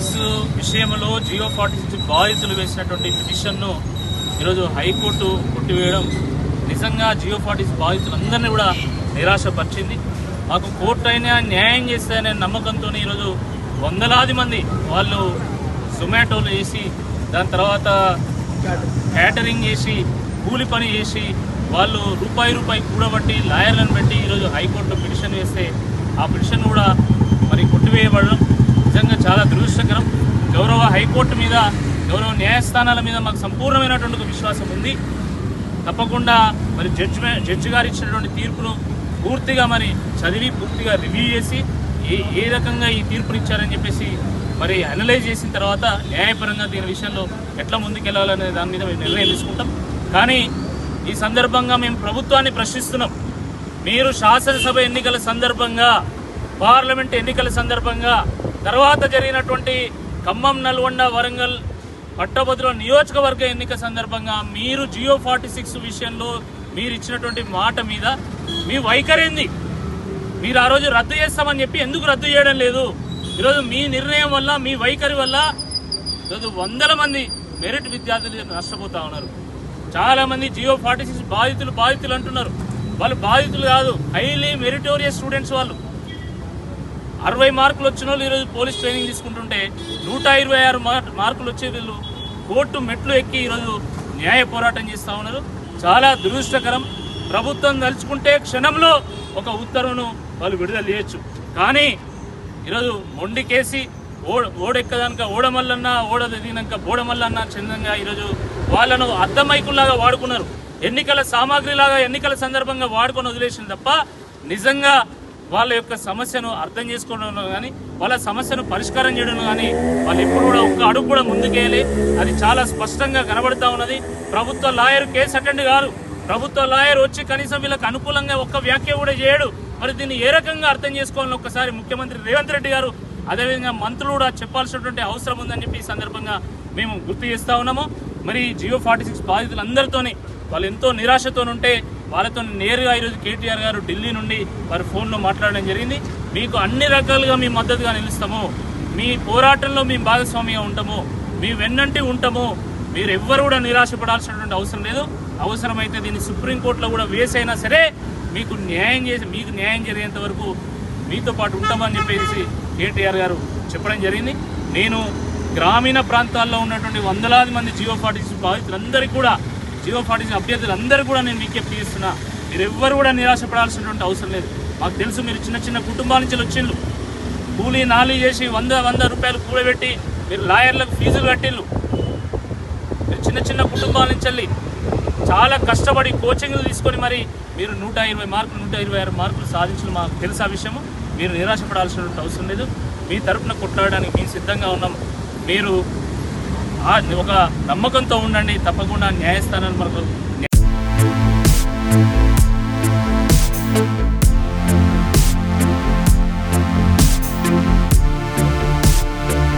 Six విషయంలో Jio forty six బాధితులు వేసినటువంటి పిటిషన్ను ఈరోజు హైకోర్టు కొట్టివేయడం నిజంగా జియో ఫార్టీ సిక్స్ బాధితులందరినీ కూడా నిరాశపరిచింది. మాకు కోర్టు అయినా న్యాయం చేస్తాయనే నమ్మకంతో ఈరోజు వందలాది మంది వాళ్ళు జొమాటోలు వేసి దాని తర్వాత క్యాటరింగ్ చేసి కూలి పని చేసి వాళ్ళు రూపాయి రూపాయి కూడబట్టి లాయర్లను పెట్టి ఈరోజు హైకోర్టులో పిటిషన్ వేస్తే ఆ పిటిషన్ కూడా మరి కొట్టివేయబడడం నిజంగా చాలా దురదృష్టకరం. గౌరవ హైకోర్టు మీద గౌరవ న్యాయస్థానాల మీద మాకు సంపూర్ణమైనటువంటి ఒక విశ్వాసం ఉంది. తప్పకుండా మరి జడ్జి జడ్జి గారు ఇచ్చినటువంటి తీర్పును పూర్తిగా మరి చదివి పూర్తిగా రివ్యూ చేసి ఏ ఏ రకంగా ఈ తీర్పునిచ్చారని చెప్పేసి మరి అనలైజ్ చేసిన తర్వాత న్యాయపరంగా దీని విషయంలో ఎట్లా ముందుకెళ్ళాలనే దాని మీద మేము నిర్ణయం తీసుకుంటాం. కానీ ఈ సందర్భంగా మేము ప్రభుత్వాన్ని ప్రశ్నిస్తున్నాం. మీరు శాసనసభ ఎన్నికల సందర్భంగా పార్లమెంట్ ఎన్నికల సందర్భంగా తర్వాత జరిగినటువంటి ఖమ్మం నల్గొండ వరంగల్ పట్టభద్రుల నియోజకవర్గ ఎన్నిక సందర్భంగా మీరు జియో ఫార్టీ సిక్స్ విషయంలో మీరు ఇచ్చినటువంటి మాట మీద మీ వైఖరి ఏంది? మీరు ఆ రోజు రద్దు చేస్తామని చెప్పి ఎందుకు రద్దు చేయడం లేదు? ఈరోజు మీ నిర్ణయం వల్ల మీ వైఖరి వల్ల ఈరోజు వందల మంది మెరిట్ విద్యార్థులు నష్టపోతా ఉన్నారు. చాలామంది జియో ఫార్టీ సిక్స్ బాధితులు బాధితులు అంటున్నారు. వాళ్ళు బాధితులు కాదు హైలీ మెరిటోరియస్ స్టూడెంట్స్ వాళ్ళు. అరవై మార్కులు వచ్చిన వాళ్ళు ఈరోజు పోలీస్ ట్రైనింగ్ తీసుకుంటుంటే నూట ఇరవై ఆరు మార్కులు వచ్చే వీళ్ళు కోర్టు మెట్లు ఎక్కి ఈరోజు న్యాయ పోరాటం చేస్తూ ఉన్నారు. చాలా దురదృష్టకరం. ప్రభుత్వం తలుచుకుంటే క్షణంలో ఒక ఉత్తర్వును వాళ్ళు విడుదల చేయొచ్చు. కానీ ఈరోజు మొండికేసి ఓడ ఓడెక్కదానిక ఓడమల్లన్నా ఓడ దిగినాక బోడమల్లన్నా చందంగా ఈరోజు వాళ్ళను అద్దమైకుల్లాగా వాడుకున్నారు. ఎన్నికల సామాగ్రిలాగా ఎన్నికల సందర్భంగా వాడుకొని వదిలేసింది తప్ప నిజంగా వాళ్ళ యొక్క సమస్యను అర్థం చేసుకోవడంలో కానీ వాళ్ళ సమస్యను పరిష్కారం చేయడంలో కానీ వాళ్ళు ఎప్పుడు కూడా ఒక్క అడుగు కూడా ముందుకేయాలి అది చాలా స్పష్టంగా కనబడుతూ ఉన్నది. ప్రభుత్వ లాయర్ కేసు అటెండ్ కాదు ప్రభుత్వ లాయర్ వచ్చి కనీసం వీళ్ళకి అనుకూలంగా ఒక్క వ్యాఖ్య కూడా చేయడు. మరి దీన్ని ఏ రకంగా అర్థం చేసుకోవాలని ఒక్కసారి ముఖ్యమంత్రి రేవంత్ రెడ్డి గారు అదేవిధంగా మంత్రులు కూడా చెప్పాల్సినటువంటి అవసరం ఉందని చెప్పి ఈ సందర్భంగా మేము గుర్తు చేస్తూ ఉన్నాము. మరి జియో ఫార్టీ సిక్స్ బాధితులందరితోనే వాళ్ళు ఎంతో నిరాశతో ఉంటే వాళ్ళతో నేరుగా ఈరోజు కేటీఆర్ గారు ఢిల్లీ నుండి వారి ఫోన్లో మాట్లాడడం జరిగింది. మీకు అన్ని రకాలుగా మీ మద్దతుగా నిలుస్తాము. మీ పోరాటంలో మేము భాగస్వామిగా ఉంటాము. మీ వెన్నంటి ఉంటాము. మీరు ఎవ్వరు కూడా నిరాశపడాల్సినటువంటి అవసరం లేదు. అవసరమైతే దీన్ని సుప్రీంకోర్టులో కూడా వేసైనా సరే మీకు న్యాయం చేసి మీకు న్యాయం జరిగేంత వరకు మీతో పాటు ఉంటామని చెప్పేసి కేటీఆర్ గారు చెప్పడం జరిగింది. నేను గ్రామీణ ప్రాంతాల్లో ఉన్నటువంటి వందలాది మంది జియో ఫార్టీస్ బాధితులందరికీ కూడా జియో అభ్యర్థులు అభ్యర్థులందరూ కూడా నేను విజ్ఞప్తి చేస్తున్నా. మీరు ఎవ్వరు కూడా నిరాశపడాల్సినటువంటి అవసరం లేదు. మాకు తెలుసు మీరు చిన్న చిన్న కుటుంబాల నుంచి వచ్చిండ్రు. కూలీ నాలి చేసి వంద వంద రూపాయలు కూడబెట్టి మీరు లాయర్లకు ఫీజులు కట్టిళ్ళు మీరు చిన్న చిన్న కుటుంబాల నుంచి వెళ్ళి చాలా కష్టపడి కోచింగ్లు తీసుకొని మరి మీరు నూట ఇరవై మార్కులు నూట ఇరవై ఆరు మార్కులు సాధించడం మాకు తెలుసు ఆ విషయము. మీరు నిరాశపడాల్సినటువంటి అవసరం లేదు. మీ తరపున కొట్లాడడానికి మేము సిద్ధంగా ఉన్నాం మీరు ఒక నమ్మకంతో ఉండండి తప్పకుండా న్యాయస్థానాన్ని మనకు